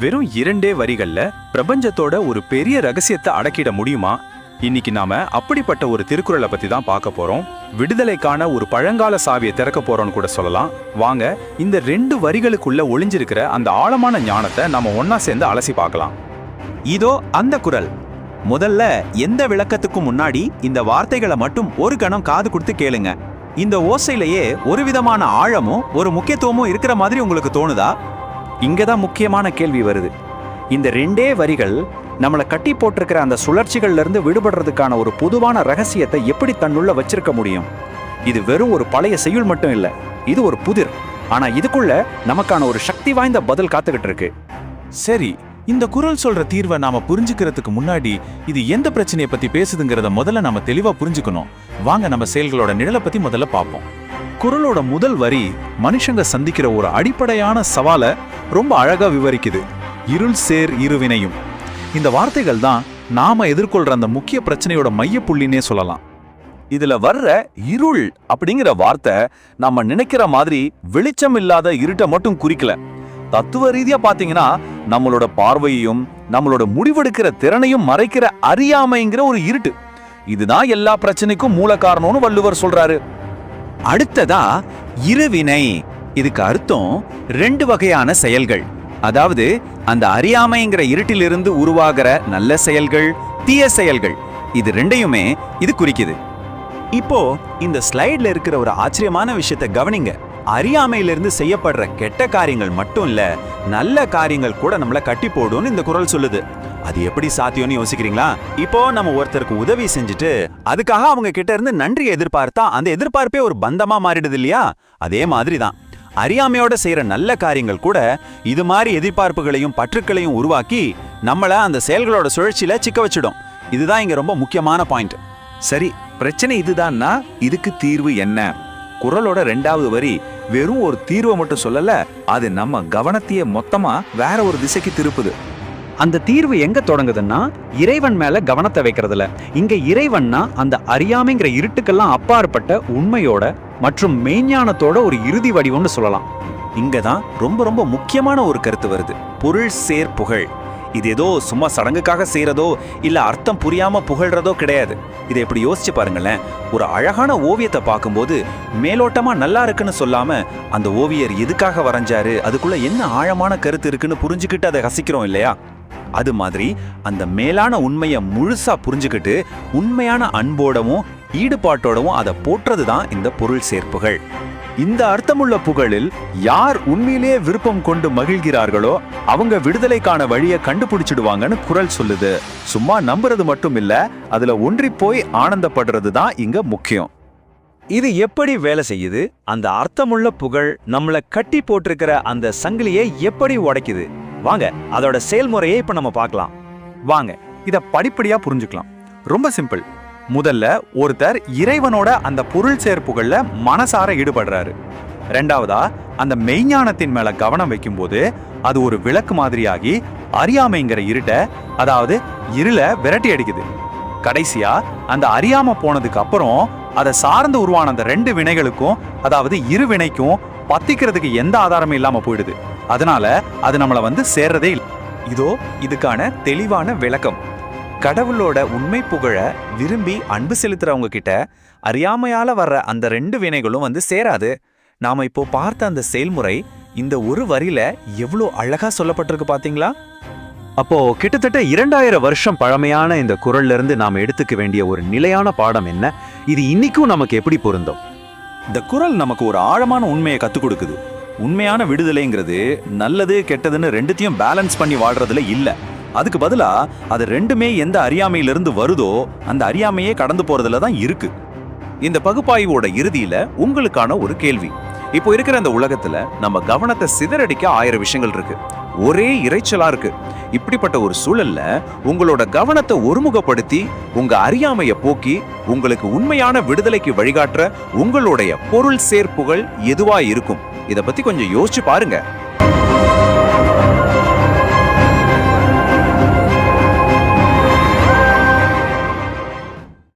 வெறும் இரண்டே வரிகள்ல பிரபஞ்சத்தோட ஒரு பெரிய ரகசியத்தை அடக்கிட முடியுமா? இன்னைக்கு நாம அப்படிப்பட்ட ஒரு திருக்குறளை பத்தி தான் பார்க்க போறோம். விடுதலைக்கான ஒரு பழங்கால சாவியை திறக்க போறோம்னு கூட சொல்லலாம். வாங்க இந்த ரெண்டு வரிகளுக்குள்ள ஒளிஞ்சிருக்கிற அந்த ஆழமான ஞானத்தை நாம ஒன்னா சேர்ந்து அலசி பார்க்கலாம். இதோ அந்த குரல் முதல்ல எந்த விளக்கத்துக்கும் முன்னாடி இந்த வார்த்தைகளை மட்டும் ஒரு கணம் காது கொடுத்து கேளுங்க. இந்த ஓசையிலேயே ஒரு விதமான ஆழமும் ஒரு முக்கியத்துவமும் இருக்கிற மாதிரி உங்களுக்கு தோணுதா? இங்கே தான் முக்கியமான கேள்வி வருது. இந்த ரெண்டே வரிகள் நம்மளை கட்டி போட்டிருக்கிற அந்த சுழற்சிகள்ல இருந்து விடுபடுறதுக்கான ஒரு பொதுவான ரகசியத்தை எப்படி தன்னுள்ள வச்சிருக்க முடியும்? இது வெறும் ஒரு பழைய செய்யுள் மட்டும் இல்லை இது ஒரு புதிர். ஆனால் இதுக்குள்ள நமக்கான ஒரு சக்தி வாய்ந்த பதில் காத்துக்கிட்டு இருக்கு. சரி இந்த குரல் சொல்ற தீர்வை நாம புரிஞ்சுக்கிறதுக்கு முன்னாடி இது எந்த பிரச்சனையை பத்தி பேசுதுங்கிறத முதல்ல நாம தெளிவா புரிஞ்சுக்கணும். வாங்க நம்ம செயல்களோட நிழலை பத்தி முதல்ல பார்ப்போம். குரலோட முதல் வரி மனுஷங்க சந்திக்கிற ஒரு அடிப்படையான சவாலை ரொம்ப அழகாக விவரிக்குது. இருள் சேர் இருவினையும். இந்த வார்த்தைகள் தான் நாம எதிர்கொள்ற அந்த முக்கிய பிரச்சனையோட மையப்புள்ளினே சொல்லலாம். இதுல வர்ற இருள் அப்படிங்கிற வார்த்தை நம்ம நினைக்கிற மாதிரி வெளிச்சம் இல்லாத இருட்டை மட்டும் குறிக்கல. தத்துவ ரீதியா பாத்தீங்கன்னா நம்மளோட பார்வையையும் நம்மளோட முடிவெடுக்கிற திறனையும் மறைக்கிற அறியாமைங்கிற ஒரு இருட்டு. இதுதான் எல்லா பிரச்சனைக்கும் மூல காரணம்னு வள்ளுவர் சொல்றாரு. அடுத்ததா இருவினை. இதுக்கு அர்த்தம் ரெண்டு வகையான செயல்கள். அதாவது அந்த அறியாமைங்கிற இருட்டிலிருந்து உருவாகிற நல்ல செயல்கள் தீய செயல்கள். இது ரெண்டையுமே இது குறிக்குது. இப்போ இந்த ஸ்லைட்ல இருக்கிற ஒரு ஆச்சரியமான விஷயத்தை கவனிங்க. அறியாமையிலிருந்து செய்யப்படுற கெட்ட காரியங்கள் மட்டும் இல்ல நல்ல காரியங்கள் கூட நம்மள கட்டி போடும்னு இந்த குரல் சொல்லுது. அது எப்படி சாத்தியம்னு யோசிக்கிறீங்களா? இப்போ நம்ம ஒருத்தருக்கு உதவி செஞ்சுட்டு அதுக்காக அவங்க கிட்ட இருந்து நன்றி எதிர்பார்த்தா அந்த எதிர்பார்ப்பே ஒரு பந்தமா மாறிடுது இல்லையா? அதே மாதிரி தான் அறியாமையோட செய்யற நல்ல காரியங்கள் கூட இது மாதிரி எதிர்பார்ப்புகளையும் பற்றுக்களையும் உருவாக்கி நம்மள அந்த செயல்களோட சுழற்சியில சிக்க வச்சிடும். இதுதான் இங்க ரொம்ப முக்கியமான பாயிண்ட். சரி பிரச்சனை இதுதான்னா இதுக்கு தீர்வு என்ன? குறளோட ரெண்டாவது வரி வெறும் ஒரு தீர்வை மட்டும் சொல்லல அது நம்ம கவனத்தையே மொத்தமா வேற ஒரு திசைக்கு திருப்புது. அந்த தீர்வு எங்க தொடங்குதுன்னா இறைவன் மேல கவனத்தை வைக்கிறதுல. இங்க இறைவன்னா அந்த அறியாமைங்கிற இருட்டுக்கெல்லாம் அப்பாற்பட்ட உண்மையோட மற்றும் மெய்ஞானத்தோட ஒரு இறுதி வடிவம்னு சொல்லலாம். இங்க தான் ரொம்ப ரொம்ப முக்கியமான ஒரு கருத்து வருது. பொருள் சேர் புகழ். இது ஏதோ சும்மா சடங்குக்காக செய்யறதோ இல்ல அர்த்தம் புரியாம புகழ்றதோ கிடையாது. இதை இப்படி யோசிச்சு பாருங்களேன். ஒரு அழகான ஓவியத்தை பார்க்கும்போது மேலோட்டமா நல்லா இருக்குன்னு சொல்லாம அந்த ஓவியர் எதுக்காக வரைஞ்சாரு? அதுக்குள்ள என்ன ஆழமான கருத்து இருக்குன்னு புரிஞ்சுக்கிட்டு அதை ரசிக்கிறோம் இல்லையா? அது மாதிரி அந்த மேலான உண்மையை முழுசா புரிஞ்சுக்கிட்டு உண்மையான அன்போடவும் ஈடுபாட்டோடவும் அதை போற்றுறது தான் இந்த பொருள் சேர்ப்புகள். இந்த அர்த்தமுள்ள புகழில் யார் உண்மையிலேயே விருப்பம் கொண்டு மகிழ்கிறார்களோ அவங்க விடுதலைக்கான வழியை கண்டுபிடிச்சிடுவாங்கன்னு குரல் சொல்லுது. சும்மா நம்புறது மட்டும் இல்ல அதுல ஒன்றி போய் ஆனந்தப்படுறது தான் இங்க முக்கியம். இது எப்படி வேலை செய்யுது? அந்த அர்த்தமுள்ள புகழ் நம்மளை கட்டி போட்டிருக்கிற அந்த சங்கிலியை எப்படி உடைக்குது? வாங்க அதோட செயல்முறையை இப்ப நம்ம பார்க்கலாம். வாங்க இத படிப்படியா புரிஞ்சுக்கலாம். ரொம்ப சிம்பிள். முதல்ல ஒருத்தர் இறைவனோட அந்த பொருள் சேர்ப்புகளில் மனசார ஈடுபடுறாரு. ரெண்டாவதா அந்த மெய்ஞானத்தின் மேல கவனம் வைக்கும்போது அது ஒரு விளக்கு மாதிரியாகி அறியாமைங்கிற இருட்ட அதாவது இருள விரட்டி அடிக்குது. கடைசியா அந்த அறியாம போனதுக்கு அப்புறம் அதை சார்ந்து உருவான அந்த ரெண்டு வினைகளுக்கும் அதாவது இரு வினைக்கும் பத்திக்கிறதுக்கு எந்த ஆதாரமும் இல்லாம போயிடுது. அதனால அது நம்மள வந்து சேர்றதே இல்லை. இதோ இதுக்கான தெளிவான விளக்கம். கடவுளோட உண்மை புகழ விரும்பி அன்பு செலுத்துறவங்க கிட்ட அறியாமையால வர்ற அந்த ரெண்டு வினைகளும் வந்து சேராது. நாம இப்போ பார்த்த அந்த செயல்முறை இந்த ஒரு வரியில எவ்வளோ அழகா சொல்லப்பட்டிருக்கு பாத்தீங்களா? அப்போ கிட்டத்தட்ட இரண்டாயிரம் வருஷம் பழமையான இந்த குரல்ல இருந்து நாம எடுத்துக்க வேண்டிய ஒரு நிலையான பாடம் என்ன? இது இன்னைக்கும் நமக்கு எப்படி பொருந்தும்? இந்த குரல் நமக்கு ஒரு ஆழமான உண்மையை கத்துக் கொடுக்குது. உண்மையான விடுதலைங்கிறது நல்லது கெட்டதுன்னு ரெண்டுத்தையும் பேலன்ஸ் பண்ணி வாழ்றதுல இல்லை. அதுக்கு பதிலா அது ரெண்டுமே எந்த அறியாமையிலிருந்து வருதோ அந்த அறியாமையே கடந்து போறதுல தான் இருக்கு. இந்த பகுப்பாய்வோட இறுதியில உங்களுக்கான ஒரு கேள்வி. இப்போ இருக்கிற இந்த உலகத்துல நம்ம கவனத்தை சிதறடிக்க ஆயிரம் விஷயங்கள் இருக்கு. ஒரே இறைச்சலா இருக்கு. இப்படிப்பட்ட ஒரு சூழல்ல உங்களோட கவனத்தை ஒருமுகப்படுத்தி உங்க அறியாமைய போக்கி உங்களுக்கு உண்மையான விடுதலைக்கு வழிகாட்டுற உங்களுடைய பொருள் சேர்ப்புகள் எதுவா இருக்கும்? இதை பத்தி கொஞ்சம் யோசிச்சு பாருங்க.